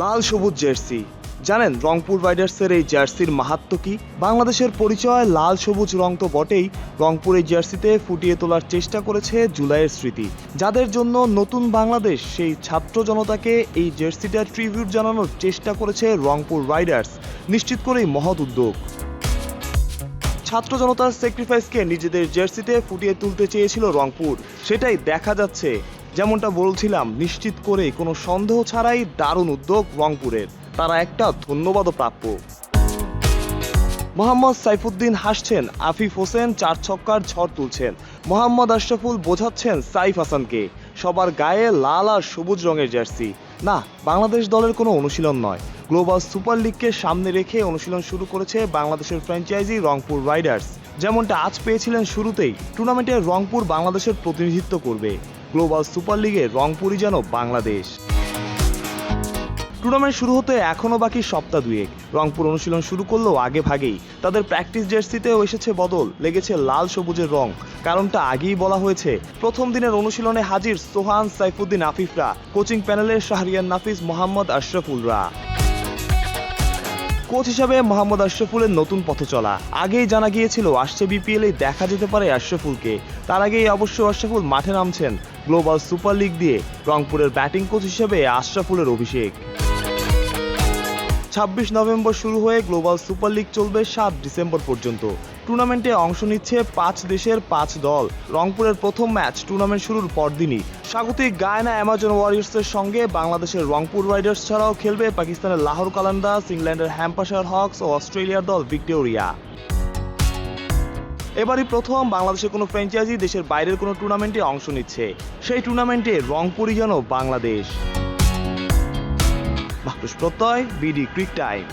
লাল সবুজ জার্সি। জানেন, রংপুর রাইডার্সের এই জার্সির মাহাত্ম কি? বাংলাদেশের পরিচয় লাল সবুজ রং তো বটেই, রংপুর এই জার্সিতে ফুটিয়ে তোলার চেষ্টা করেছে জুলাইয়ের স্মৃতি। যাদের জন্য নতুন বাংলাদেশ, সেই ছাত্র জনতাকে এই জার্সিটার ট্রিবিউট জানানোর চেষ্টা করেছে রংপুর রাইডার্স। নিশ্চিত করেই মহৎ উদ্যোগ। ছাত্র জনতার স্যাক্রিফাইসকে নিজেদের জার্সিতে ফুটিয়ে তুলতে চেয়েছিল রংপুর। সেটাই দেখা যাচ্ছে। যেমনটা বলছিলাম, নিশ্চিত করে কোনো সন্দেহ ছাড়াই দারুণ উদ্যোগ রংপুরের। তারা একটা ধন্যবাদও প্রাপ্য। মোহাম্মদ সাইফুদ্দিন হাসছেন, আফিফ হোসেন চার ছক্কার ঝড় তুলছেন। মোহাম্মদ আশরাফুল বোঝাচ্ছেন সাইফ হাসানকে। সবার গায়ে লাল আর সবুজ রঙের জার্সি। না, বাংলাদেশ দলের কোনো অনুশীলন নয়। গ্লোবাল সুপার লিগকে সামনে রেখে অনুশীলন শুরু করেছে বাংলাদেশের ফ্র্যাঞ্চাইজি রংপুর রাইডার্স। যেমনটা আজ পেয়েছিলেন শুরুতেই, টুর্নামেন্টে রংপুর বাংলাদেশের প্রতিনিধিত্ব করবে। গ্লোবাল সুপার লিগে রংপুরই যেন বাংলাদেশ। টুর্নামেন্ট শুরু হতে এখনও বাকি সপ্তাহ দুয়েক। রংপুর অনুশীলন শুরু করলেও আগে ভাগেই। তাদের প্র্যাকটিস জার্সিতেও এসেছে বদল, লেগেছে লাল সবুজের রং। কারণটা আগেই বলা হয়েছে, প্রথম দিনের অনুশীলনে হাজির সোহান সাইফুদ্দিন আফিফরা, কোচিং প্যানেলের শাহরিয়ান নাফিস মোহাম্মদ আশরাফুলরা। কোচ হিসাবে মোহাম্মদ আশরাফুলের নতুন পথ চলা। আগেই জানা গিয়েছিল, আসছে বিপিএল দেখা যেতে পারে আশরাফুলকে। তার আগেই অবশ্য আশরাফুল মাঠে নামছেন গ্লোবাল সুপার লিগ দিয়ে। রংপুরের ব্যাটিং কোচ হিসেবে আশরাফুলের অভিষেক। ছাব্বিশ নভেম্বর শুরু হয়ে গ্লোবাল সুপার লিগ চলবে সাত ডিসেম্বর পর্যন্ত। টুর্নামেন্টে অংশ নিচ্ছে পাঁচ দেশের পাঁচ দল। রংপুরের প্রথম ম্যাচ টুর্নামেন্ট শুরুর পরদিনই। স্বাগতিক গায়না অ্যামাজন ওয়ারিয়ার্সের সঙ্গে বাংলাদেশের রংপুর রাইডার্স ছাড়াও খেলবে পাকিস্তানের লাহোর কালান্দাস ইংল্যান্ডের হ্যাম্পাশায়ার হকস ও অস্ট্রেলিয়ার দল ভিক্টোরিয়া। এবারই প্রথম বাংলাদেশের কোনো ফ্র্যাঞ্চাইজি দেশের বাইরের কোনো টুর্নামেন্টে অংশ নিচ্ছে। সেই টুর্নামেন্টে রংপুরই যেন বাংলাদেশ। মাহরুষ প্রত্যয় বিডি ক্রিক টাইম